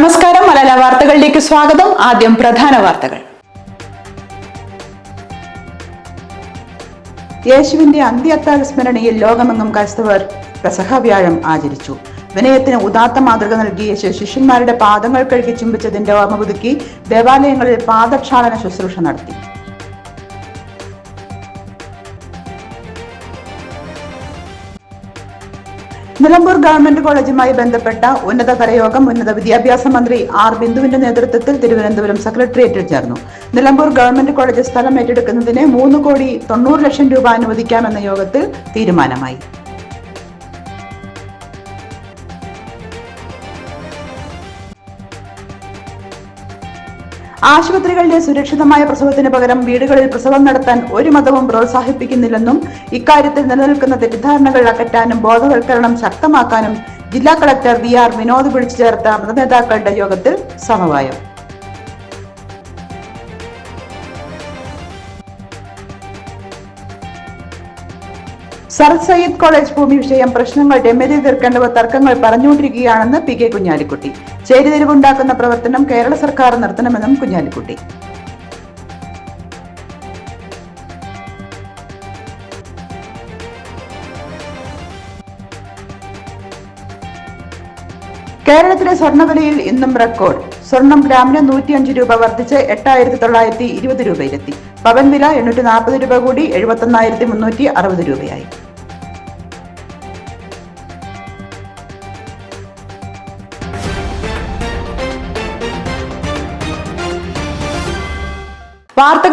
നമസ്കാരം. മലയാള വാർത്തകളിലേക്ക് സ്വാഗതം. ആദ്യം പ്രധാന വാർത്തകൾ. യേശുവിന്റെ അന്ത്യത്താഴ സ്മരണയിൽ ലോകമെങ്ങും ക്രൈസ്തവർ പ്രസഹ വ്യാഴം ആചരിച്ചു. വിനയത്തിന് ഉദാത്ത മാതൃക നൽകിയ ശിഷ്യന്മാരുടെ പാദങ്ങൾ കഴുകി ചുംബിച്ചതിന്റെ ഓർമ്മ പുതുക്കി ദേവാലയങ്ങളിൽ പാദക്ഷാളന ശുശ്രൂഷ നടത്തി. നിലമ്പൂർ ഗവൺമെന്റ് കോളേജുമായി ബന്ധപ്പെട്ട ഉന്നതതല യോഗം ഉന്നത വിദ്യാഭ്യാസ മന്ത്രി ആർ ബിന്ദുവിന്റെ നേതൃത്വത്തിൽ തിരുവനന്തപുരം സെക്രട്ടേറിയറ്റിൽ ചേർന്നു. നിലമ്പൂർ ഗവൺമെന്റ് കോളേജ് സ്ഥലം ഏറ്റെടുക്കുന്നതിന് മൂന്ന് കോടി തൊണ്ണൂറ് ലക്ഷം രൂപ അനുവദിക്കാമെന്ന യോഗത്തിൽ തീരുമാനമായി. ആശുപത്രികളിലെ സുരക്ഷിതമായ പ്രസവത്തിന് പകരം വീടുകളിൽ പ്രസവം നടത്താൻ ഒരു മതവും പ്രോത്സാഹിപ്പിക്കുന്നില്ലെന്നും ഇക്കാര്യത്തിൽ നിലനിൽക്കുന്ന തെറ്റിദ്ധാരണകൾ അകറ്റാനും ബോധവൽക്കരണം ശക്തമാക്കാനും ജില്ലാ കളക്ടർ വി ആർ വിനോദ് വിളിച്ചു ചേർത്ത മതനേതാക്കളുടെ യോഗത്തിൽ സമവായം. സർ സയ്യിദ് കോളേജ് ഭൂമി വിഷയം പ്രശ്നങ്ങൾ രമ്യത തീർക്കേണ്ടവ തർക്കങ്ങൾ പറഞ്ഞുകൊണ്ടിരിക്കുകയാണെന്ന് പി കെ കുഞ്ഞാലിക്കുട്ടി. ചേരിതിരിവുണ്ടാക്കുന്ന പ്രവർത്തനം കേരള സർക്കാർ നിർത്തണമെന്നും കുഞ്ഞാലിക്കുട്ടി. കേരളത്തിലെ സ്വർണവിലയിൽ ഇന്നും റെക്കോർഡ്. സ്വർണം ഗ്രാമിന് നൂറ്റിയഞ്ച് രൂപ വർദ്ധിച്ച് എട്ടായിരത്തി തൊള്ളായിരത്തി ഇരുപത് രൂപയിലെത്തി. പവൻ വില എണ്ണൂറ്റി നാൽപ്പത് രൂപ കൂടി എഴുപത്തൊന്നായിരത്തി മുന്നൂറ്റി അറുപത് രൂപയായി.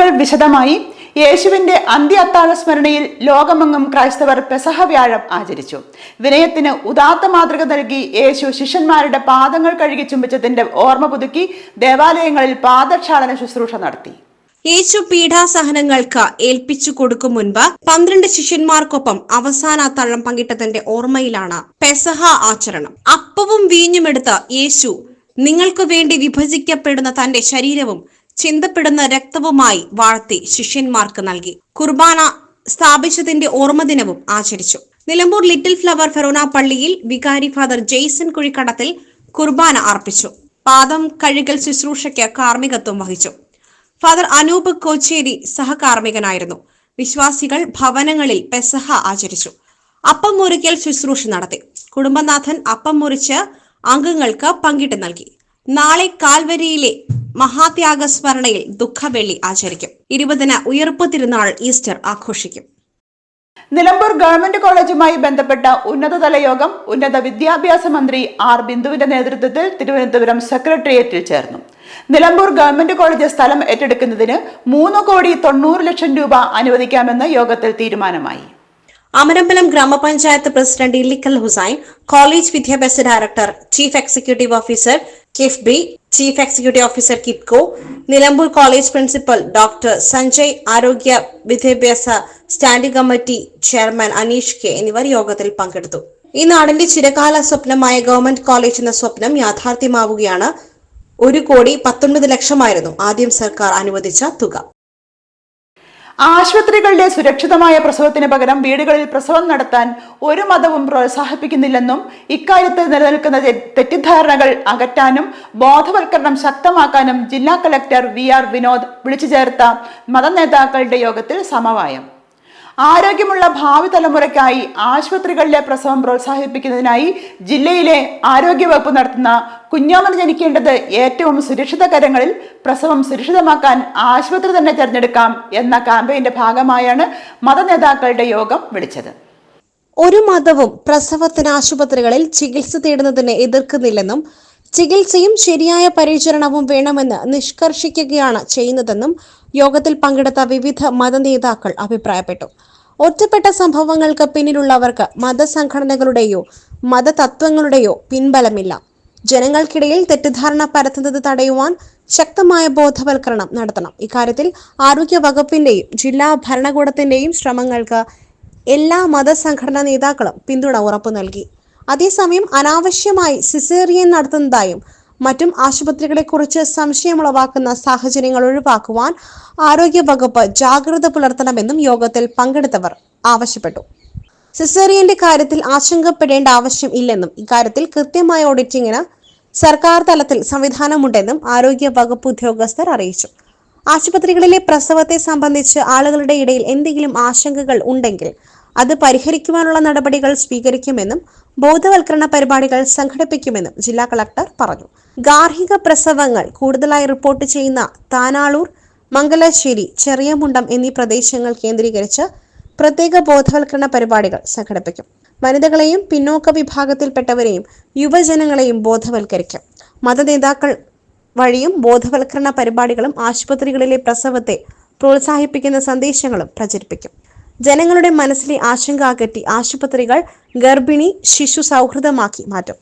വാർത്തകൾ വിശദമായി യേശുവിന്റെ അന്ത്യ അത്താഴ സ്മരണയിൽ ലോകമെങ്ങും ക്രൈസ്തവർ പെസഹ വ്യാഴം ആചരിച്ചു. വിനയത്തിന് ഉദാത്ത മാതൃക നൽകി യേശു ശിഷ്യന്മാരുടെ പാദങ്ങൾ കഴുകി ചുംബിച്ചതിന്റെ ഓർമ്മ പുതുക്കി ദേവാലയങ്ങളിൽ പാദക്ഷാളന ശുശ്രൂഷ നടത്തി. യേശു പീഠാസഹനങ്ങൾക്ക് ഏൽപ്പിച്ചു കൊടുക്കും മുൻപ് പന്ത്രണ്ട് ശിഷ്യന്മാർക്കൊപ്പം അവസാന തള്ളം പങ്കിട്ടതിന്റെ ഓർമ്മയിലാണ് പെസഹ ആചരണം. അപ്പവും വീഞ്ഞുമെടുത്ത് യേശു നിങ്ങൾക്ക് വേണ്ടി വിഭജിക്കപ്പെടുന്ന തന്റെ ശരീരവും ചിന്തപ്പെടുന്ന രക്തവുമായി വാഴ്ത്തി ശിഷ്യന്മാർക്ക് നൽകി. കുർബാന സ്ഥാപിച്ചതിന്റെ ഓർമ്മദിനവും ആചരിച്ചു. നിലമ്പൂർ ലിറ്റിൽ ഫ്ലവർ ഫെറോന പള്ളിയിൽ വികാരി ഫാദർ ജെയ്സൺ കുഴിക്കടത്തിൽ കുർബാന അർപ്പിച്ചു. പാദം കഴുകൽ ശുശ്രൂഷയ്ക്ക് കാർമ്മികത്വം വഹിച്ചു. ഫാദർ അനൂപ് കോച്ചേരി സഹകാർമ്മികനായിരുന്നു. വിശ്വാസികൾ ഭവനങ്ങളിൽ പെസഹ ആചരിച്ചു. അപ്പം മുറിക്കൽ ശുശ്രൂഷ നടത്തി. കുടുംബനാഥൻ അപ്പം മുറിച്ച് അംഗങ്ങൾക്ക് പങ്കിട്ട് നൽകി. നാളെ കാൽവരിയിലെ മഹാത്യാഗ സ്മരണയിൽ ദുഃഖവെള്ളി ആചരിക്കും. ഇരുപതിന് ഉയർപ്പ് തിരുനാൾ ഈസ്റ്റർ ആഘോഷിക്കും. നിലമ്പൂർ ഗവൺമെന്റ് കോളേജുമായി ബന്ധപ്പെട്ട ഉന്നതതല യോഗം ഉന്നത വിദ്യാഭ്യാസ മന്ത്രി ആർ ബിന്ദുവിന്റെ നേതൃത്വത്തിൽ തിരുവനന്തപുരം സെക്രട്ടേറിയറ്റിൽ ചേർന്നു. നിലമ്പൂർ ഗവൺമെന്റ് കോളേജ് സ്ഥലം ഏറ്റെടുക്കുന്നതിന് മൂന്ന് കോടി തൊണ്ണൂറ് ലക്ഷം രൂപ അനുവദിക്കാമെന്ന് യോഗത്തിൽ തീരുമാനമായി. അമരമ്പലം ഗ്രാമപഞ്ചായത്ത് പ്രസിഡന്റ് ഇല്ലിക്കൽ ഹുസൈൻ കോളേജ് വിദ്യാഭ്യാസ director chief executive officer KIIFB chief executive officer KITCO Nilambur college principal doctor Sanjay ആരോഗ്യ വിദ്യാഭ്യാസ standing committee chairman Aneesh K എന്നിവർ യോഗത്തിൽ പങ്കെടുത്തു. ഈ നാടിന്റെ ചിരകാല സ്വപ്നമായ ഗവൺമെന്റ് കോളേജ് എന്ന സ്വപ്നം യാഥാർത്ഥ്യമാവുകയാണ്. ഒരു കോടി പത്തൊൻപത് ലക്ഷമായിരുന്നു ആദ്യം സർക്കാർ അനുവദിച്ച തുക. ആശുപത്രികളിലെ സുരക്ഷിതമായ പ്രസവത്തിന് പകരം വീടുകളിൽ പ്രസവം നടത്താൻ ഒരു മതവും പ്രോത്സാഹിപ്പിക്കുന്നില്ലെന്നും ഇക്കാര്യത്തിൽ നിലനിൽക്കുന്ന തെറ്റിദ്ധാരണകൾ അകറ്റാനും ബോധവൽക്കരണം ശക്തമാക്കാനും ജില്ലാ കലക്ടർ വി ആർ വിനോദ് വിളിച്ചു ചേർത്ത മതനേതാക്കളുടെ യോഗത്തിൽ സമവായം. ആരോഗ്യമുള്ള ഭാവി തലമുറയ്ക്കായി ആശുപത്രികളിലെ പ്രസവം പ്രോത്സാഹിപ്പിക്കുന്നതിനായി ജില്ലയിലെ ആരോഗ്യവകുപ്പ് നടത്തുന്ന കുഞ്ഞോമന് ജനിക്കേണ്ടത് ഏറ്റവും സുരക്ഷിത കരങ്ങളിൽ പ്രസവം സുരക്ഷിതമാക്കാൻ ആശുപത്രി തന്നെ തിരഞ്ഞെടുക്കാം എന്ന ക്യാമ്പയിന്റെ ഭാഗമായാണ് മതനേതാക്കളുടെ യോഗം വിളിച്ചത്. ഒരു മതവും പ്രസവത്തിന് ആശുപത്രികളിൽ ചികിത്സ തേടുന്നതിനെ എതിർക്കുന്നില്ലെന്നും ചികിത്സയും ശരിയായ പരിചരണവും വേണമെന്ന് നിഷ്കർഷിക്കുകയാണ് ചെയ്യുന്നതെന്നും യോഗത്തിൽ പങ്കെടുത്ത വിവിധ മതനേതാക്കൾ അഭിപ്രായപ്പെട്ടു. ഒറ്റപ്പെട്ട സംഭവങ്ങൾക്ക് പിന്നിലുള്ളവർക്ക് മതസംഘടനകളുടെയോ മതതത്വങ്ങളുടെയോ പിൻബലമില്ല. ജനങ്ങൾക്കിടയിൽ തെറ്റിദ്ധാരണ പരത്തുന്നത് തടയുവാൻ ശക്തമായ ബോധവൽക്കരണം നടത്തണം. ഇക്കാര്യത്തിൽ ആരോഗ്യ വകുപ്പിന്റെയും ജില്ലാ ഭരണകൂടത്തിന്റെയും ശ്രമങ്ങൾക്ക് എല്ലാ മതസംഘടനാ നേതാക്കളും പിന്തുണ ഉറപ്പു നൽകി അതേസമയം അനാവശ്യമായി സിസേറിയൻ നടത്തുന്നതായും മറ്റും ആശുപത്രികളെക്കുറിച്ച് സംശയമുളവാക്കുന്ന സാഹചര്യങ്ങൾ ഒഴിവാക്കുവാൻ ആരോഗ്യ വകുപ്പ് ജാഗ്രത പുലർത്തണമെന്നും യോഗത്തിൽ പങ്കെടുത്തവർ ആവശ്യപ്പെട്ടു. സിസേറിയന്റെ കാര്യത്തിൽ ആശങ്കപ്പെടേണ്ട ആവശ്യം ഇല്ലെന്നും ഇക്കാര്യത്തിൽ കൃത്യമായ ഓഡിറ്റിംഗിന് സർക്കാർ തലത്തിൽ സംവിധാനമുണ്ടെന്നും ആരോഗ്യ വകുപ്പ് ഉദ്യോഗസ്ഥർ അറിയിച്ചു. ആശുപത്രികളിലെ പ്രസവത്തെ സംബന്ധിച്ച് ആളുകളുടെ ഇടയിൽ എന്തെങ്കിലും ആശങ്കകൾ ഉണ്ടെങ്കിൽ അത് പരിഹരിക്കുവാനുള്ള നടപടികൾ സ്വീകരിക്കുമെന്നും ബോധവൽക്കരണ പരിപാടികൾ സംഘടിപ്പിക്കുമെന്നും ജില്ലാ കളക്ടർ പറഞ്ഞു. ഗാർഹിക പ്രസവങ്ങൾ കൂടുതലായി റിപ്പോർട്ട് ചെയ്യുന്ന താനാളൂർ മംഗലശ്ശേരി ചെറിയമുണ്ടം എന്നീ പ്രദേശങ്ങൾ കേന്ദ്രീകരിച്ച് പ്രത്യേക ബോധവൽക്കരണ പരിപാടികൾ സംഘടിപ്പിക്കും. വനിതകളെയും പിന്നോക്ക വിഭാഗത്തിൽപ്പെട്ടവരെയും യുവജനങ്ങളെയും ബോധവൽക്കരിക്കും. മതനേതാക്കൾ വഴിയും ബോധവൽക്കരണ പരിപാടികളും ആശുപത്രികളിലെ പ്രസവത്തെ പ്രോത്സാഹിപ്പിക്കുന്ന സന്ദേശങ്ങളും പ്രചരിപ്പിക്കും. ജനങ്ങളുടെ മനസ്സിലെ ആശങ്ക അകറ്റി ആശുപത്രികൾ ഗർഭിണി ശിശു സൗഹൃദമാക്കി മാറ്റും.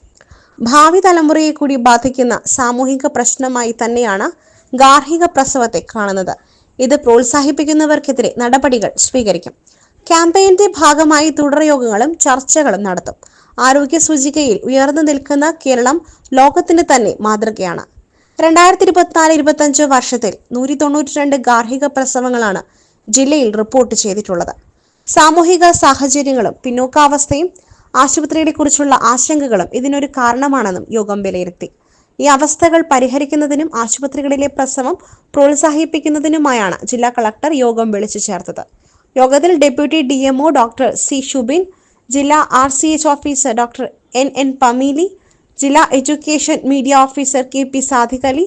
ഭാവി തലമുറയെ കൂടി ബാധിക്കുന്ന സാമൂഹിക പ്രശ്നമായി തന്നെയാണ് ഗാർഹിക പ്രസവത്തെ കാണുന്നത്. ഇത് പ്രോത്സാഹിപ്പിക്കുന്നവർക്കെതിരെ നടപടികൾ സ്വീകരിക്കും. ക്യാമ്പയിന്റെ ഭാഗമായി തുടർയോഗങ്ങളും ചർച്ചകളും നടത്തും. ആരോഗ്യ സൂചികയിൽ ഉയർന്നു നിൽക്കുന്ന കേരളം ലോകത്തിന് തന്നെ മാതൃകയാണ്. രണ്ടായിരത്തി ഇരുപത്തിനാല് ഇരുപത്തഞ്ച് വർഷത്തിൽ നൂറ്റി തൊണ്ണൂറ്റി രണ്ട് ഗാർഹിക പ്രസവങ്ങളാണ് ജില്ലയിൽ റിപ്പോർട്ട് ചെയ്തിട്ടുള്ളത്. സാമൂഹിക സാഹചര്യങ്ങളും പിന്നോക്കാവസ്ഥയും ആശുപത്രികളെക്കുറിച്ചുള്ള ആശങ്കകളും ഇതിനൊരു കാരണമാണെന്നും യോഗം വിലയിരുത്തി. ഈ അവസ്ഥകൾ പരിഹരിക്കുന്നതിനും ആശുപത്രികളിലെ പ്രസവം പ്രോത്സാഹിപ്പിക്കുന്നതിനുമായാണ് ജില്ലാ കളക്ടർ യോഗം വിളിച്ചു ചേർത്തത്. യോഗത്തിൽ deputy D doctor C Shubin ജില്ലാ R C H officer doctor N N Pameeli ജില്ലാ education media officer K P Sadikali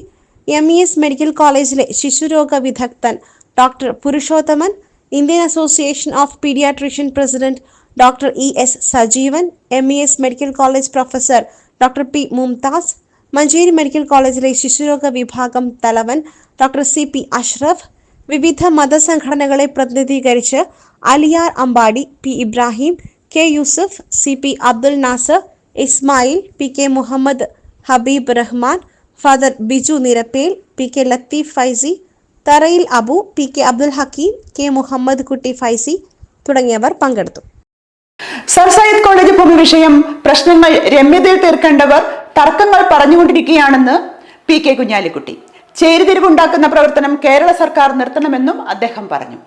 M E S medical കോളേജിലെ ശിശുരോഗ വിദഗ്ധൻ doctor Purushothaman Indian association of paediatrician president doctor E S Sajeevan M E S medical college professor doctor P Mumtaz Manjeri medical കോളേജിലെ ശിശുരോഗ വിഭാഗം തലവൻ doctor C P Ashraf വിവിധ മതസംഘടനകളെ പ്രതിനിധീകരിച്ച് Aliyar Ambadi P Ibrahim K Yusuf C P Abdul Nasser Ismail P K Muhammad Habib Rahman Father Biju Nirappel P K Latheef Faizy Tharayil Abu P K Abdul Hakeem K Muhammad Kutty Faizy തുടങ്ങിയവർ പങ്കെടുത്തു. Sir Sayyid college ഭൂമി വിഷയം പ്രശ്നങ്ങൾ രമ്യതയിൽ തീർക്കേണ്ടവർ തർക്കങ്ങൾ പറഞ്ഞുകൊണ്ടിരിക്കുകയാണെന്ന് P K Kunhalikutty. ചേരിതിരിവുണ്ടാക്കുന്ന പ്രവർത്തനം കേരള സർക്കാർ നിർത്തണമെന്നും അദ്ദേഹം പറഞ്ഞു.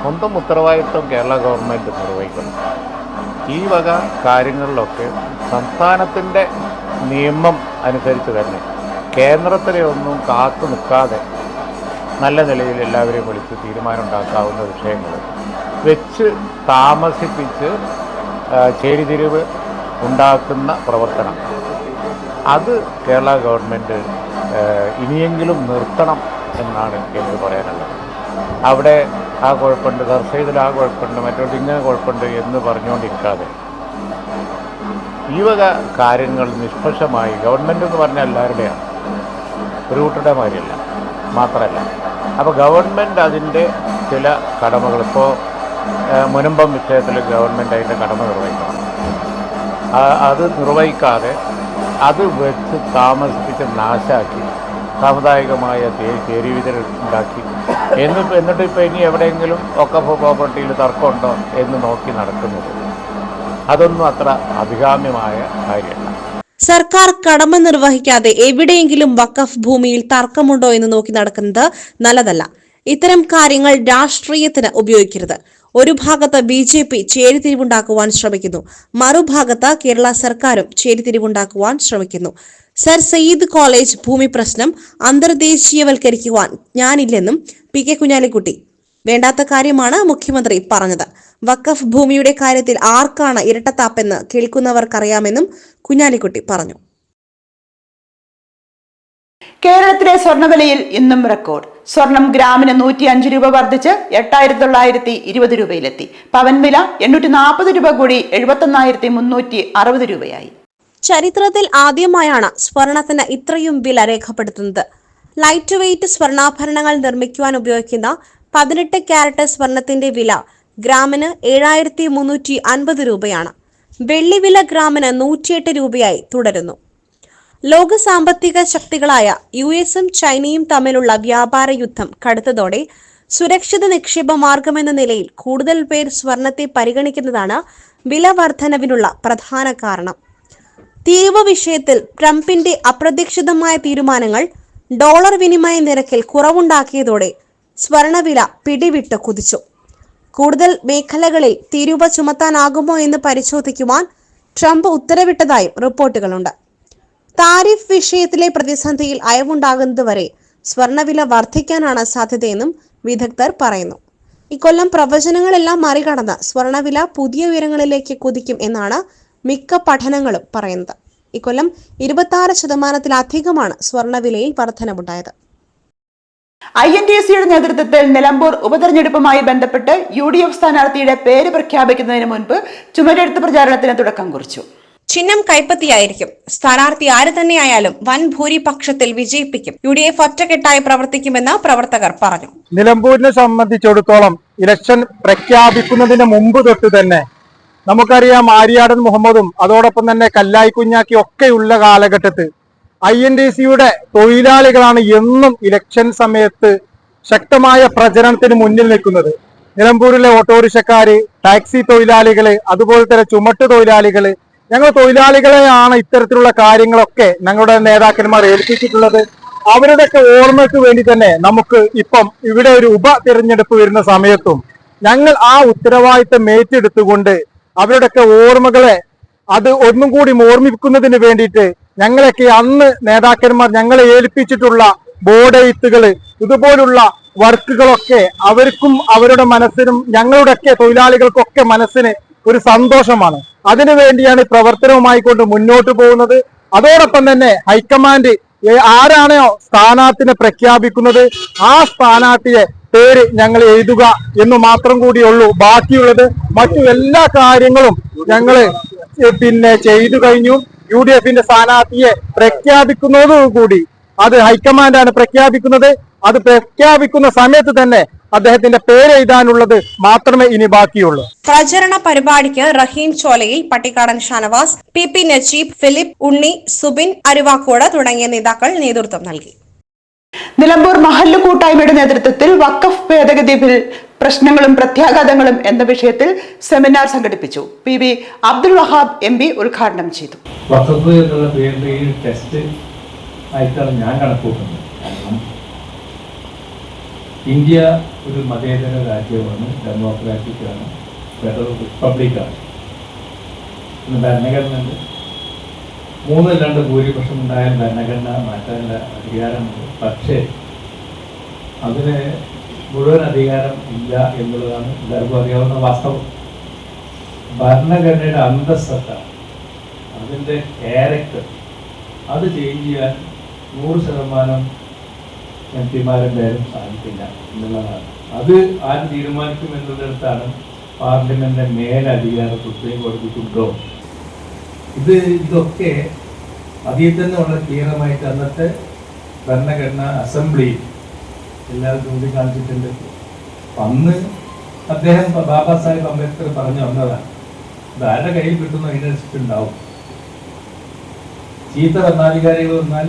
സ്വന്തം ഉത്തരവാദിത്വം കേരള ഗവൺമെന്റ് നിർവഹിക്കുന്നു. ഈ വക കാര്യങ്ങളിലൊക്കെ സംസ്ഥാനത്തിന്റെ നിയമം അനുസരിച്ച് തന്നെ കേന്ദ്രത്തിലെ ഒന്നും കാത്തു നിൽക്കാതെ നല്ല നിലയിൽ എല്ലാവരെയും വിളിച്ച് തീരുമാനം ഉണ്ടാക്കാവുന്ന വിഷയങ്ങൾ. വെച്ച് താമസിപ്പിച്ച് ചേരിതിരിവ് ഉണ്ടാക്കുന്ന പ്രവർത്തനം. അത് കേരള ഗവൺമെന്റ് ഇനിയെങ്കിലും നിർത്തണം എന്നാണ് എനിക്ക് പറയാനുള്ളത്. അവിടെ ആ കുഴപ്പമുണ്ട് ദർശയത്തിൽ ആ കുഴപ്പമുണ്ട് മറ്റോട്ട് ഇങ്ങനെ കുഴപ്പമുണ്ട് എന്ന് പറഞ്ഞുകൊണ്ടിരിക്കാതെ. ഈ വക കാര്യങ്ങൾ നിഷ്പക്ഷമായി ഗവൺമെന്റ് എന്ന് പറഞ്ഞാൽ എല്ലാവരുടെയാണ്. കൂട്ടരുടെ മാതിരിയല്ല. മാത്രമല്ല അപ്പോൾ ഗവൺമെന്റ് അതിന്റെ ചില കടമകൾ ഇപ്പോൾ മുനമ്പം വിഷയത്തിൽ ഗവൺമെന്റ് അതിന്റെ കടമ നിർവഹിക്കണം. അത് നിർവഹിക്കാതെ അത് വെച്ച് താമസിപ്പിച്ച് നാശാക്കി സാമുദായികമായ തെരുവിതൽ ഉണ്ടാക്കി. എന്ന് എന്നിട്ട് ഇപ്പോൾ ഇനി എവിടെയെങ്കിലും ഒക്കെ പ്രോപ്പർട്ടിയിൽ തർക്കമുണ്ടോ എന്ന് നോക്കി നടക്കുന്നത്. അതൊന്നും അത്ര അഭികാമ്യമായ കാര്യമല്ല. സർക്കാർ കടമ നിർവഹിക്കാതെ എവിടെയെങ്കിലും വഖഫ് ഭൂമിയിൽ തർക്കമുണ്ടോ എന്ന് നോക്കി നടക്കുന്നത് നല്ലതല്ല. ഇത്തരം കാര്യങ്ങൾ രാഷ്ട്രീയത്തിന് ഉപയോഗിക്കരുത്. ഒരു ഭാഗത്ത് ബി ജെ പി ചേരിതിരിവുണ്ടാക്കുവാൻ ശ്രമിക്കുന്നു. മറുഭാഗത്ത് കേരള സർക്കാരും ചേരിതിരിവുണ്ടാക്കുവാൻ ശ്രമിക്കുന്നു. സർ സയ്യിദ് കോളേജ് ഭൂമി പ്രശ്നം അന്തർദേശീയവൽക്കരിക്കുവാൻ ഞാനില്ലെന്നും പി കെ കുഞ്ഞാലിക്കുട്ടി. വേണ്ടാത്ത കാര്യമാണ് മുഖ്യമന്ത്രി പറഞ്ഞത്. വഖഫ് ഭൂമിയുടെ കാര്യത്തിൽ ആർക്കാണ് ഇരട്ടത്താപ്പെന്ന് കേൾക്കുന്നവർക്കറിയാമെന്നും കുഞ്ഞാലിക്കുട്ടി പറഞ്ഞു. കേരളത്തിലെ സ്വർണവിലയിൽ ഇന്നും റെക്കോർഡ്. സ്വർണം ഗ്രാമിന് നൂറ്റി അഞ്ച് രൂപ വർദ്ധിച്ച് എട്ടായിരത്തി തൊള്ളായിരത്തി ഇരുപത് രൂപയിലെത്തി. പവൻ വില എണ്ണൂറ്റി നാൽപ്പത് രൂപ കൂടി എഴുപത്തൊന്നായിരത്തി മുന്നൂറ്റി അറുപത് രൂപയായി. ചരിത്രത്തിൽ ആദ്യമായാണ് സ്വർണത്തിന് ഇത്രയും വില രേഖപ്പെടുത്തുന്നത്. ലൈറ്റ് വെയ്റ്റ് സ്വർണാഭരണങ്ങൾ നിർമ്മിക്കുവാൻ ഉപയോഗിക്കുന്ന പതിനെട്ട് ക്യാരറ്റ് സ്വർണത്തിന്റെ വില ഗ്രാമിന് ഏഴായിരത്തി മുന്നൂറ്റി അൻപത് രൂപയാണ്. വെള്ളിവില ഗ്രാമിന് നൂറ്റിയെട്ട് രൂപയായി തുടരുന്നു. ലോക സാമ്പത്തിക ശക്തികളായ യു എസും ചൈനയും തമ്മിലുള്ള വ്യാപാര യുദ്ധം കടുത്തതോടെ സുരക്ഷിത നിക്ഷേപ മാർഗമെന്ന നിലയിൽ കൂടുതൽ പേർ സ്വർണത്തെ പരിഗണിക്കുന്നതാണ് വില വർധനവിനുള്ള പ്രധാന കാരണം. തീരുവ വിഷയത്തിൽ ട്രംപിന്റെ അപ്രതീക്ഷിതമായ തീരുമാനങ്ങൾ ഡോളർ വിനിമയ നിരക്കിൽ കുറവുണ്ടാക്കിയതോടെ സ്വർണവില പിടിവിട്ട് കുതിച്ചു. കൂടുതൽ മേഖലകളിൽ തീരുവ ചുമത്താനാകുമോ എന്ന് പരിശോധിക്കുവാൻ ട്രംപ് ഉത്തരവിട്ടതായും റിപ്പോർട്ടുകളുണ്ട്. താരിഫ് വിഷയത്തിലെ പ്രതിസന്ധിയിൽ അയവുണ്ടാകുന്നതുവരെ സ്വർണവില വർദ്ധിക്കാനാണ് സാധ്യതയെന്നും വിദഗ്ധർ പറയുന്നു. ഇക്കൊല്ലം പ്രവചനങ്ങളെല്ലാം മറികടന്ന് സ്വർണവില പുതിയ ഉയരങ്ങളിലേക്ക് കുതിക്കും എന്നാണ് മിക്ക പഠനങ്ങളും പറയുന്നത്. ഇക്കൊല്ലം ഇരുപത്തി ആറ് ശതമാനത്തിലധികമാണ് സ്വർണവിലയിൽ വർധനവുണ്ടായത്. ഐ എൻ ഡി എസ് സിയുടെ നേതൃത്വത്തിൽ നിലമ്പൂർ ഉപതെരഞ്ഞെടുപ്പുമായി ബന്ധപ്പെട്ട് യു ഡി എഫ് സ്ഥാനാർത്ഥിയുടെ പേര് പ്രഖ്യാപിക്കുന്നതിന് മുൻപ് ചുമരെടുത്ത് പ്രചാരണത്തിന് തുടക്കം കുറിച്ചു. ചിഹ്നം കൈപ്പത്തിയായിരിക്കും. സ്ഥാനാർത്ഥി ആര് തന്നെയായാലും വൻ ഭൂരിപക്ഷത്തിൽ വിജയിപ്പിക്കും. യു ഡി എഫ് ഒറ്റക്കെട്ടായി പ്രവർത്തിക്കുമെന്ന് പ്രവർത്തകർ പറഞ്ഞു. നിലമ്പൂരിനെ സംബന്ധിച്ചിടത്തോളം ഇലക്ഷൻ പ്രഖ്യാപിക്കുന്നതിന് മുമ്പ് തൊട്ട് തന്നെ നമുക്കറിയാം ആര്യാടൻ മുഹമ്മദും അതോടൊപ്പം തന്നെ കല്ലായി കുഞ്ഞാക്കി ഒക്കെയുള്ള കാലഘട്ടത്ത് ഐ എൻ ഡി സിയുടെ തൊഴിലാളികളാണ് എന്നും ഇലക്ഷൻ സമയത്ത് ശക്തമായ പ്രചരണത്തിന് മുന്നിൽ നിൽക്കുന്നത്. നിലമ്പൂരിലെ ഓട്ടോറിക്ഷക്കാര് ടാക്സി തൊഴിലാളികൾ അതുപോലെ തന്നെ ചുമട്ട് തൊഴിലാളികൾ ഞങ്ങൾ തൊഴിലാളികളെയാണ് ഇത്തരത്തിലുള്ള കാര്യങ്ങളൊക്കെ ഞങ്ങളുടെ നേതാക്കന്മാർ ഏൽപ്പിച്ചിട്ടുള്ളത്. അവരുടെയൊക്കെ ഓർമ്മയ്ക്ക് വേണ്ടി തന്നെ നമുക്ക് ഇപ്പം ഇവിടെ ഒരു ഉപ തിരഞ്ഞെടുപ്പ് വരുന്ന സമയത്തും ഞങ്ങൾ ആ ഉത്തരവാദിത്തം ഏറ്റെടുത്തുകൊണ്ട് അവരുടെയൊക്കെ ഓർമ്മകളെ അത് ഒന്നും കൂടി ഓർമ്മിക്കുന്നതിന് വേണ്ടിയിട്ട് ഞങ്ങളൊക്കെ അന്ന് നേതാക്കന്മാർ ഞങ്ങളെ ഏൽപ്പിച്ചിട്ടുള്ള ബോർഡ് ഇതുപോലുള്ള വർക്കുകളൊക്കെ അവർക്കും അവരുടെ മനസ്സിനും ഞങ്ങളുടെയൊക്കെ തൊഴിലാളികൾക്കൊക്കെ മനസ്സിന് ഒരു സന്തോഷമാണ്. അതിനു വേണ്ടിയാണ് പ്രവർത്തനവുമായി കൊണ്ട് മുന്നോട്ട് പോകുന്നത്. അതോടൊപ്പം തന്നെ ഹൈക്കമാൻഡ് ആരാണോ സ്ഥാനാർത്ഥിനെ പ്രഖ്യാപിക്കുന്നത് ആ സ്ഥാനാർത്ഥിയെ പേര് ഞങ്ങൾ എഴുതുക എന്ന് മാത്രം കൂടിയുള്ളൂ. ബാക്കിയുള്ളത് മറ്റു എല്ലാ കാര്യങ്ങളും ഞങ്ങൾ പിന്നെ ചെയ്തു കഴിഞ്ഞു. യു ഡി എഫിന്റെ സ്ഥാനാർത്ഥിയെ പ്രഖ്യാപിക്കുന്നതോടുകൂടി അത് ഹൈക്കമാൻഡാണ് പ്രഖ്യാപിക്കുന്നത്. അത് പ്രഖ്യാപിക്കുന്ന സമയത്ത് തന്നെ അദ്ദേഹത്തിന്റെ പേര് എഴുതാനുള്ളത് മാത്രമേ ഇനി ബാക്കിയുള്ളൂ. പ്രചരണ പരിപാടിക്ക് Rahim Cholayil Pattikkadan Shanavas P P Najeeb Philip Unni Subin Aruvakode തുടങ്ങിയ നേതാക്കൾ നേതൃത്വം നൽകി. നിലമ്പൂർ മഹല്ല് കൂട്ടായ്മയുടെ നേതൃത്വത്തിൽ വക്കഫ് ഭേദഗതി ബിൽ പ്രശ്നങ്ങളും പ്രത്യാഘാതങ്ങളും എന്ന വിഷയത്തിൽ സെമിനാർ സംഘടിപ്പിച്ചു. P V Abdul Wahab M P ഉദ്ഘാടനം ചെയ്തു. വഖഫ് എന്നുള്ള പേരിൽ ഈ ടെസ്റ്റ് ആയിട്ടാണ് ഞാൻ കണക്കൂട്ടുന്നത്. കാരണം ഇന്ത്യ ഒരു മതേതര രാജ്യമാണ് ഡെമോക്രാറ്റിക് ആണ് ഫെഡറൽ റിപ്പബ്ലിക്കാണ് ഭരണഘടന മൂന്ന് രണ്ട് ഭൂരിപക്ഷം ഉണ്ടായാൽ ഭരണഘടന മാറ്റാനുള്ള അധികാരമുണ്ട്. പക്ഷേ അതിന് മുഴുവൻ അധികാരം ഇല്ല എന്നുള്ളതാണ് എല്ലാവർക്കും അറിയാവുന്ന വാസ്തവം. ഭരണഘടനയുടെ അന്തസ്സത്ത അതിന്റെ ക്യാരക്ടർ അത് ചേഞ്ച് ചെയ്യാൻ നൂറ് ശതമാനം എം പിമാരെന്തായാലും സാധിക്കില്ല എന്നുള്ളതാണ്. അത് ആര് തീരുമാനിക്കും എന്നുള്ളിടത്താണ് പാർലമെന്റിന്റെ മേലധികാരം സുപ്രീം കോടതിക്കുണ്ടോ ഇത് ഇതൊക്കെ അതിൽ തന്നെ ഉള്ള ക്ലിയറമായിട്ട് അന്നത്തെ ഭരണഘടനാ അസംബ്ലി എല്ലാവരും ചൂണ്ടിക്കാണിച്ചിട്ടുണ്ട്. അന്ന് അദ്ദേഹം ബാബാ സാഹിബ് അംബേദ്കർ പറഞ്ഞു വന്നതാണ് ഇത് ആരുടെ കയ്യിൽ കിട്ടുന്നു? അതിനനുസരിച്ചുണ്ടാവും ചീത്ത ഭരണാധികാരികൾ വന്നാൽ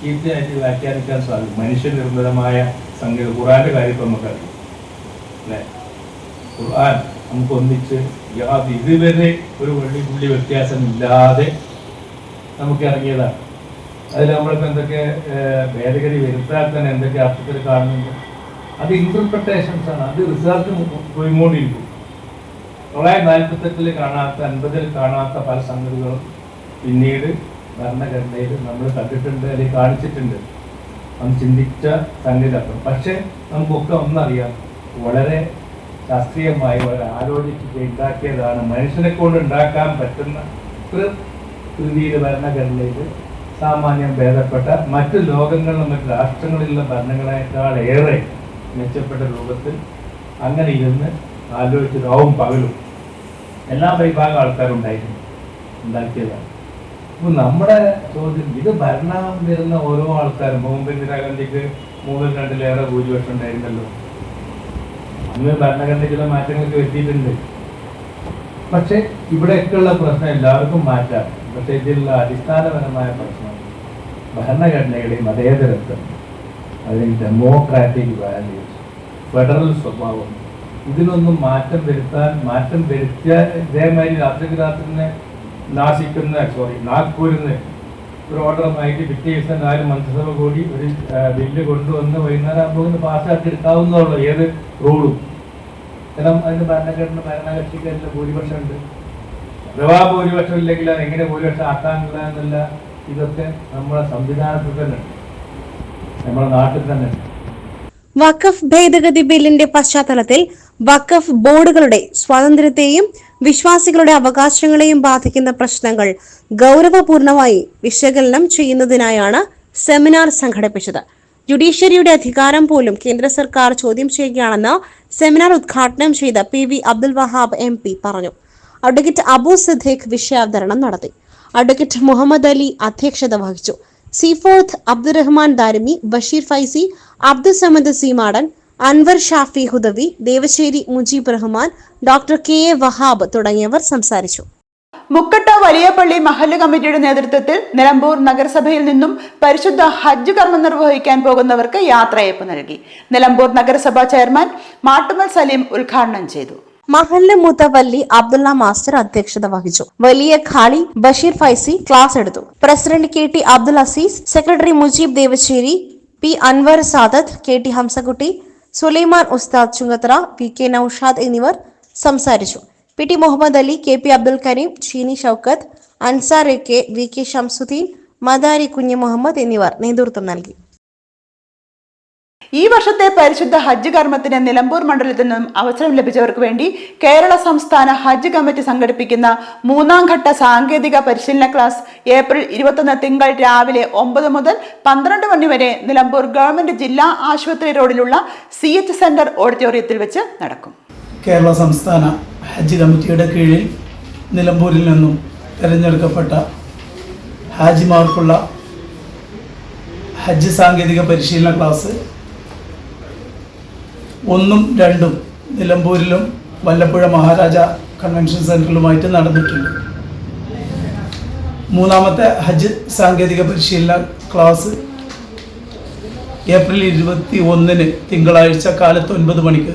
ചീത്തയായിട്ട് വ്യാഖ്യാനിക്കാൻ സാധിക്കും. മനുഷ്യനിർമ്മിതമായ സംഗീത ഖുറാന്റെ കാര്യം ഇപ്പൊ നമുക്കറിയാം അല്ലേ? ഖുർആൻ നമുക്ക് ഒന്നിച്ച് യാതൊരു ഇതുവരെ ഒരു വെള്ളി പുള്ളി വ്യത്യാസമില്ലാതെ നമുക്ക് ഇറങ്ങിയതാണ്. അതിൽ നമ്മളിപ്പോൾ എന്തൊക്കെ ഭേദഗതി വരുത്താൻ തന്നെ എന്തൊക്കെ അർത്ഥത്തിൽ കാണുന്നുണ്ട്. അത് ഇന്റർപ്രിട്ടേഷൻസ് ആണ്. അത് റിസർച്ച് പോയിക്കൊണ്ടിരിക്കും. തൊള്ളായിരത്തി നാൽപ്പത്തെട്ടിൽ കാണാത്ത അൻപതിൽ കാണാത്ത പല സംഗതികളും പിന്നീട് ഭരണഘടനയിൽ നമ്മൾ കണ്ടിട്ടുണ്ട് അല്ലെങ്കിൽ കാണിച്ചിട്ടുണ്ട്. നമ്മൾ ചിന്തിച്ച സംഗതി അപ്പം. പക്ഷെ നമുക്കൊക്കെ ഒന്നറിയാം. വളരെ ശാസ്ത്രീയമായി ആലോചിച്ചിട്ട് ആലോചിച്ച് ഉണ്ടാക്കിയതാണ് മനുഷ്യനെ കൊണ്ട് ഉണ്ടാക്കാൻ പറ്റുന്ന കൃതിയിൽ ഭരണഘടനയിൽ സാമാന്യം ഭേദപ്പെട്ട മറ്റ് ലോകങ്ങളിലും മറ്റ് രാഷ്ട്രങ്ങളിലുള്ള ഭരണങ്ങളെക്കാൾ ഏറെ മെച്ചപ്പെട്ട രൂപത്തിൽ അങ്ങനെ ഇരുന്ന് ആലോചിച്ച് രാവും പകലും. എല്ലാ വിഭാഗം ആൾക്കാരുണ്ടായിരുന്നു ഉണ്ടാക്കിയതാണ്. അപ്പൊ നമ്മുടെ ചോദ്യം ഇത് ഭരണം വരുന്ന ഓരോ ആൾക്കാരും മുമ്പ് ഇന്ദിരാഗാന്ധിക്ക് മൂന്നിൽ രണ്ടിലേറെ ഭൂരിപക്ഷം ഉണ്ടായിരുന്നല്ലോ. അന്ന് ഭരണഘടന ചില മാറ്റങ്ങൾക്ക് വരുത്തിയിട്ടുണ്ട്. പക്ഷെ ഇവിടെയൊക്കെയുള്ള പ്രശ്നം എല്ലാവർക്കും മാറ്റാം. ഇതിലുള്ള അടിസ്ഥാനപരമായ പ്രശ്നം ഭരണഘടനയുടെ മതേതരത്വം അല്ലെങ്കിൽ ഡെമോക്രാറ്റിക് വാല്യൂസ് ഫെഡറൽ സ്വഭാവം. ഇതിനൊന്നും മാറ്റം വരുത്താൻ മാറ്റം വരുത്തിയ ഇതേമാതിരി രാത്രി നാശിക്കുന്ന സോറി നാഗ്പൂരിന്ന് ഒരു പിറ്റേ ദിവസം നാല് മന്ത്രിസഭ കൂടി ഒരു ബില്ല് കൊണ്ടുവന്ന് വൈകുന്നേരം ആകുമ്പോൾ പാസ്സാക്കി എടുക്കാവുന്നതുള്ളൂ ഏത് റൂളും. കാരണം അതിന് ഭരണഘടന ഭരണകക്ഷിക്ക് അതിന്റെ ഭൂരിപക്ഷം ഉണ്ട് അഥവാ ഭൂരിപക്ഷം ഇല്ലെങ്കിൽ അത് എങ്ങനെ ഭൂരിപക്ഷം ആക്കാനുള്ള എന്നുള്ള ഇതൊക്കെ നമ്മുടെ സംവിധാനത്തിൽ തന്നെ നമ്മുടെ നാട്ടിൽ തന്നെ വഖഫ് ഭേദഗതി ബില്ലിന്റെ പശ്ചാത്തലത്തിൽ വഖഫ് ബോർഡുകളുടെ സ്വാതന്ത്ര്യത്തെയും വിശ്വാസികളുടെ അവകാശങ്ങളെയും ബാധിക്കുന്ന പ്രശ്നങ്ങൾ ഗൗരവപൂർണമായി വിശകലനം ചെയ്യുന്നതിനായാണ് സെമിനാർ സംഘടിപ്പിച്ചത്. ജുഡീഷ്യറിയുടെ അധികാരം പോലും കേന്ദ്ര സർക്കാർ ചോദ്യം ചെയ്യുകയാണെന്ന് സെമിനാർ ഉദ്ഘാടനം ചെയ്ത P V Abdul Wahab M P പറഞ്ഞു. അഡ്വക്കേറ്റ് അബു സിദ്ദീഖ് വിഷയാവതരണം നടത്തി. അഡ്വക്കേറ്റ് മുഹമ്മദ് അലി അധ്യക്ഷത വഹിച്ചു. സീഫോർത്ത് Abdurahman Darimi Basheer Faizy Abdul Samad Seemadan Anwar Shafi Hudawi Devassery Mujeeb Rahman doctor K A Wahab തുടങ്ങിയവർ സംസാരിച്ചു. മുക്കട്ട വലിയപള്ളി മഹല്ല് കമ്മിറ്റിയുടെ നേതൃത്വത്തിൽ നിലമ്പൂർ നഗരസഭയിൽ നിന്നും പരിശുദ്ധ ഹജ്ജ് കർമ്മം നിർവഹിക്കാൻ പോകുന്നവർക്ക് യാത്രയയപ്പ് നൽകി. നിലമ്പൂർ നഗരസഭാ ചെയർമാൻ മാട്ടുമൽ സലീം ഉദ്ഘാടനം ചെയ്തു. മഹല്ല് മുത്തവല്ലി അബ്ദുള്ള മാസ്റ്റർ അധ്യക്ഷത വഹിച്ചു. വലിയ ഖാളി ബഷീർ ഫൈസി ക്ലാസ് എടുത്തു. President K T Abdul Aziz secretary Mujeeb Devassery P Anwar Sadath K T Hamzakutty Sulaiman ഉസ്താദ് ചുങ്കത്ര പി കെ നൌഷാദ് എന്നിവർ സംസാരിച്ചു. P T Muhammad Ali K P Abdul Kareem Sheeni Shoukath Ansar A K V K Shamsudheen Madari Kunju Muhammad എന്നിവർ നേതൃത്വം നൽകി. ഈ വർഷത്തെ പരിശുദ്ധ ഹജ്ജ് കർമ്മത്തിന് നിലമ്പൂർ മണ്ഡലത്തിൽ നിന്നും അവസരം ലഭിച്ചവർക്ക് വേണ്ടി കേരള സംസ്ഥാന ഹജ്ജ് കമ്മിറ്റി സംഘടിപ്പിക്കുന്ന മൂന്നാം ഘട്ട സാങ്കേതിക പരിശീലന ക്ലാസ് ഏപ്രിൽ ഇരുപത്തൊന്ന് തിങ്കൾ രാവിലെ ഒമ്പത് മുതൽ പന്ത്രണ്ട് മണി വരെ നിലമ്പൂർ ഗവൺമെന്റ് ജില്ലാ ആശുപത്രി റോഡിലുള്ള സി എച്ച് സെന്റർ ഓഡിറ്റോറിയത്തിൽ വെച്ച് നടക്കും. കേരള സംസ്ഥാന ഹജ്ജ് കമ്മിറ്റിയുടെ കീഴിൽ നിലമ്പൂരിൽ നിന്നും തിരഞ്ഞെടുക്കപ്പെട്ട ഹാജിമാർക്കുള്ള ഹജ്ജ് സാങ്കേതിക പരിശീലന ക്ലാസ് ഒന്നും രണ്ടും നിലമ്പൂരിലും വല്ലപ്പുഴ മഹാരാജ കൺവെൻഷൻ സെന്ററിലുമായിട്ട് നടന്നിട്ടുണ്ട്. മൂന്നാമത്തെ ഹജ്ജ് സാങ്കേതിക പരിശീലന ക്ലാസ് ഏപ്രിൽ ഇരുപത്തി ഒന്നിന് തിങ്കളാഴ്ച കാലത്ത് ഒൻപത് മണിക്ക്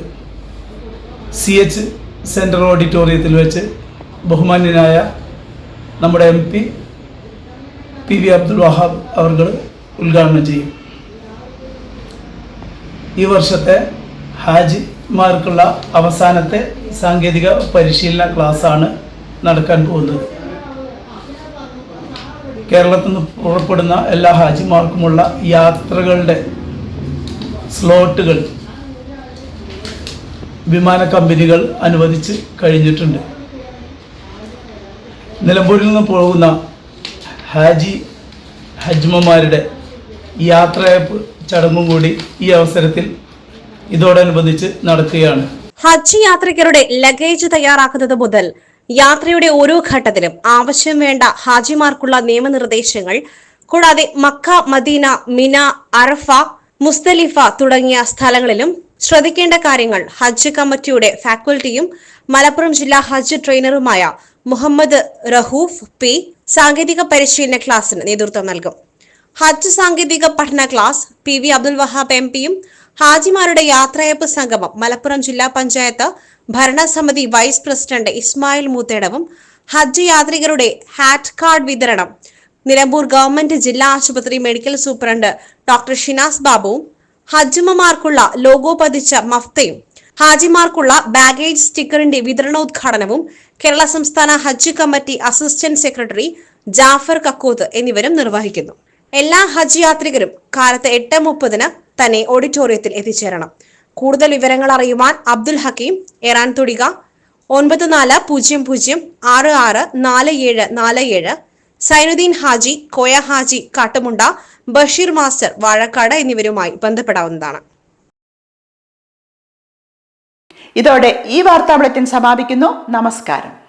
സി എച്ച് സെൻട്രൽ ഓഡിറ്റോറിയത്തിൽ വെച്ച് ബഹുമാന്യനായ നമ്മുടെ M P P V Abdul Wahab അവർ ഉദ്ഘാടനം ചെയ്യും. ഈ വർഷത്തെ ഹാജിമാർക്കുള്ള അവസാനത്തെ സാങ്കേതിക പരിശീലന ക്ലാസ്സാണ് നടക്കാൻ പോകുന്നത്. കേരളത്തിൽ നിന്ന് പുറപ്പെടുന്ന എല്ലാ ഹാജിമാർക്കുമുള്ള യാത്രകളുടെ സ്ലോട്ടുകൾ വിമാന കമ്പനികൾ അനുവദിച്ച് കഴിഞ്ഞിട്ടുണ്ട്. നിലമ്പൂരിൽ നിന്ന് പോകുന്ന ഹാജി ഹജ്മമാരുടെ യാത്രയപ്പ് ചടങ്ങും കൂടി ഈ അവസരത്തിൽ ഇതോടനുബന്ധിച്ച് നടക്കുകയാണ്. ഹജ്ജ് യാത്രികരുടെ ലഗേജ് തയ്യാറാക്കുന്നത് മുതൽ യാത്രയുടെ ഓരോ ഘട്ടത്തിലും ആവശ്യം വേണ്ട ഹാജിമാർക്കുള്ള നിയമനിർദ്ദേശങ്ങൾ കൂടാതെ മക്ക മദീന മിന അറഫ മുസ്തലിഫ തുടങ്ങിയ സ്ഥലങ്ങളിലും ശ്രദ്ധിക്കേണ്ട കാര്യങ്ങൾ ഹജ്ജ് കമ്മിറ്റിയുടെ ഫാക്കൽറ്റിയും മലപ്പുറം ജില്ലാ ഹജ്ജ് ട്രെയിനറുമായ മുഹമ്മദ് റഹൂഫ് പി സാങ്കേതിക പരിശീലന ക്ലാസിന് നേതൃത്വം നൽകും. ഹജ്ജ് സാങ്കേതിക പഠന class P V Abdul Wahab M പിയും ഹാജിമാരുടെ യാത്രയപ്പ് സംഗമം മലപ്പുറം ജില്ലാ പഞ്ചായത്ത് ഭരണസമിതി വൈസ് പ്രസിഡന്റ് ഇസ്മായിൽ മൂത്തേടവും ഹജ്ജ് യാത്രികരുടെ ഹാറ്റ് കാർഡ് വിതരണം. നിലമ്പൂർ ഗവൺമെന്റ് ജില്ലാ ആശുപത്രി മെഡിക്കൽ സൂപ്രണ്ട് ഡോക്ടർ ഷിനാസ് ബാബുവും ഹജ്ജുമമാർക്കുള്ള ലോഗോ പതിച്ച മഫ്തയും ഹാജിമാർക്കുള്ള ബാഗേജ് സ്റ്റിക്കറിന്റെ വിതരണോദ്ഘാടനവും കേരള സംസ്ഥാന ഹജ്ജ് committee assistant secretary Jafar Kakkooth എന്നിവരും നിർവഹിക്കുന്നു. എല്ലാ ഹജ്ജ് യാത്രികരും കാലത്ത് എട്ട് മുപ്പതിന് തന്നെ ഓഡിറ്റോറിയത്തിൽ എത്തിച്ചേരണം. കൂടുതൽ വിവരങ്ങൾ അറിയുവാൻ അബ്ദുൽ ഹക്കീം എറാൻ തുടിക ഒൻപത് നാല് പൂജ്യം പൂജ്യം ആറ് ആറ് നാല് ഏഴ് നാല് ഏഴ് സൈനുദ്ദീൻ ഹാജി കോയ ഹാജി കാട്ടുമുണ്ട ബഷീർ മാസ്റ്റർ വാഴക്കാട് എന്നിവരുമായി ബന്ധപ്പെടാവുന്നതാണ്. ഇതോടെ ഈ വാർത്താ ബുള്ളറ്റിൻ സമാപിക്കുന്നു. നമസ്കാരം.